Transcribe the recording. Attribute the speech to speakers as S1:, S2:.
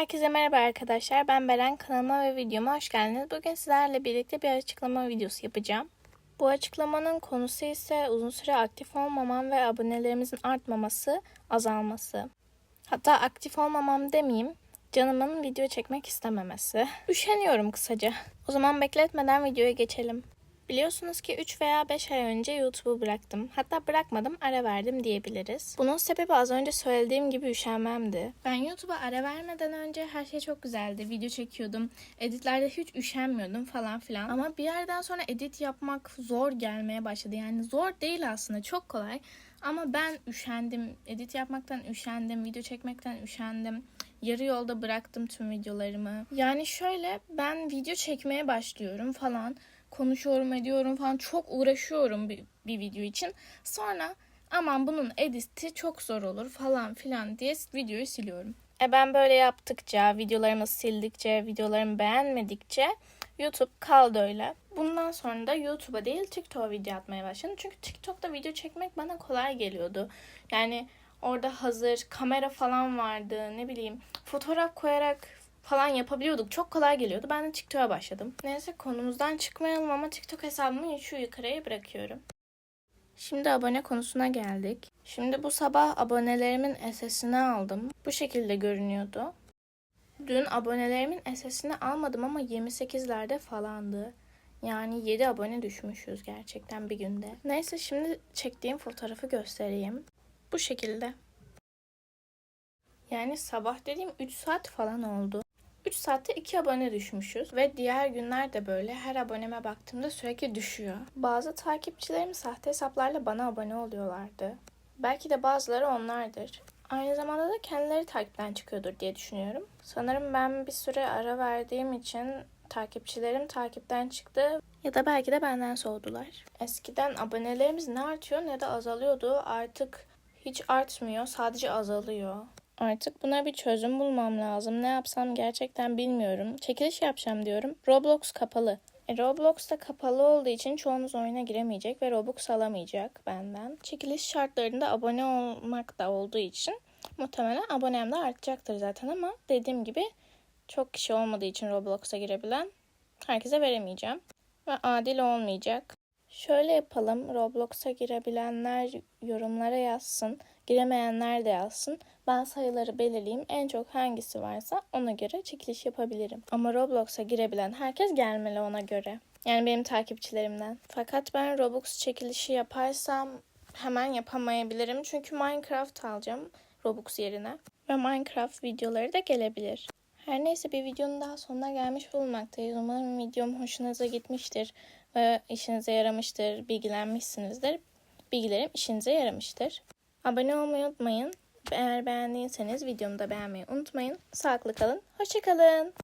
S1: Herkese merhaba arkadaşlar. Ben Beren. Kanalıma ve videoma hoş geldiniz. Bugün sizlerle birlikte bir açıklama videosu yapacağım. Bu açıklamanın konusu ise uzun süre aktif olmamam ve abonelerimizin artmaması, azalması. Hatta aktif olmamam demeyeyim, canımın video çekmek istememesi. Üşeniyorum kısaca. O zaman bekletmeden videoya geçelim. Biliyorsunuz ki 3 veya 5 ay önce YouTube'u bıraktım. Hatta bırakmadım, ara verdim diyebiliriz. Bunun sebebi az önce söylediğim gibi üşenmemdi. Ben YouTube'a ara vermeden önce her şey çok güzeldi. Video çekiyordum. Editlerde hiç üşenmiyordum falan filan. Ama bir yerden sonra edit yapmak zor gelmeye başladı. Yani zor değil aslında, çok kolay. Ama ben üşendim. Edit yapmaktan üşendim. Video çekmekten üşendim. Yarı yolda bıraktım tüm videolarımı. Yani şöyle ben video çekmeye başlıyorum falan konuşuyorum ediyorum falan çok uğraşıyorum bir, bir video için. Sonra aman bunun editi çok zor olur falan filan diye videoyu siliyorum. E ben böyle yaptıkça, videolarımı sildikçe, videolarımı beğenmedikçe YouTube kaldı öyle. Bundan sonra da YouTube'a değil TikTok'a video atmaya başladım. Çünkü TikTok'ta video çekmek bana kolay geliyordu. Yani orada hazır kamera falan vardı ne bileyim fotoğraf koyarak falan yapabiliyorduk. Çok kolay geliyordu. Ben de TikTok'a başladım. Neyse konumuzdan çıkmayalım ama TikTok hesabımı şu yukarıya bırakıyorum. Şimdi abone konusuna geldik. Şimdi bu sabah abonelerimin SS'ini aldım. Bu şekilde görünüyordu. Dün abonelerimin SS'ini almadım ama 28'lerde falandı. Yani 7 abone düşmüşüz gerçekten bir günde. Neyse şimdi çektiğim fotoğrafı göstereyim. Bu şekilde. Yani sabah dediğim 3 saat falan oldu. 3 saatte 2 abone düşmüşüz ve diğer günler de böyle her aboneme baktığımda sürekli düşüyor. Bazı takipçilerim sahte hesaplarla bana abone oluyorlardı. Belki de bazıları onlardır. Aynı zamanda da kendileri takipten çıkıyordur diye düşünüyorum. Sanırım ben bir süre ara verdiğim için takipçilerim takipten çıktı ya da belki de benden soğudular. Eskiden abonelerimiz ne artıyor ne de azalıyordu. Artık hiç artmıyor, sadece azalıyor. Artık buna bir çözüm bulmam lazım. Ne yapsam gerçekten bilmiyorum. Çekiliş yapacağım diyorum. Roblox kapalı. E, Roblox da kapalı olduğu için çoğunuz oyuna giremeyecek ve Robux alamayacak benden. Çekiliş şartlarında abone olmak da olduğu için muhtemelen abonem de artacaktır zaten ama dediğim gibi çok kişi olmadığı için Roblox'a girebilen herkese veremeyeceğim. Ve adil olmayacak. Şöyle yapalım. Roblox'a girebilenler yorumlara yazsın. Giremeyenler de yazsın. Ben sayıları belirleyeyim. En çok hangisi varsa ona göre çekiliş yapabilirim. Ama Roblox'a girebilen herkes gelmeli ona göre. Yani benim takipçilerimden. Fakat ben Robux çekilişi yaparsam hemen yapamayabilirim. Çünkü Minecraft alacağım Robux yerine. Ve Minecraft videoları da gelebilir. Her neyse bir videonun daha sonuna gelmiş bulunmaktayız. Umarım videom hoşunuza gitmiştir ve işinize yaramıştır, bilgilenmişsinizdir. Bilgilerim işinize yaramıştır. Abone olmayı unutmayın. Eğer beğendiyseniz videomu da beğenmeyi unutmayın. Sağlıklı kalın. Hoşçakalın.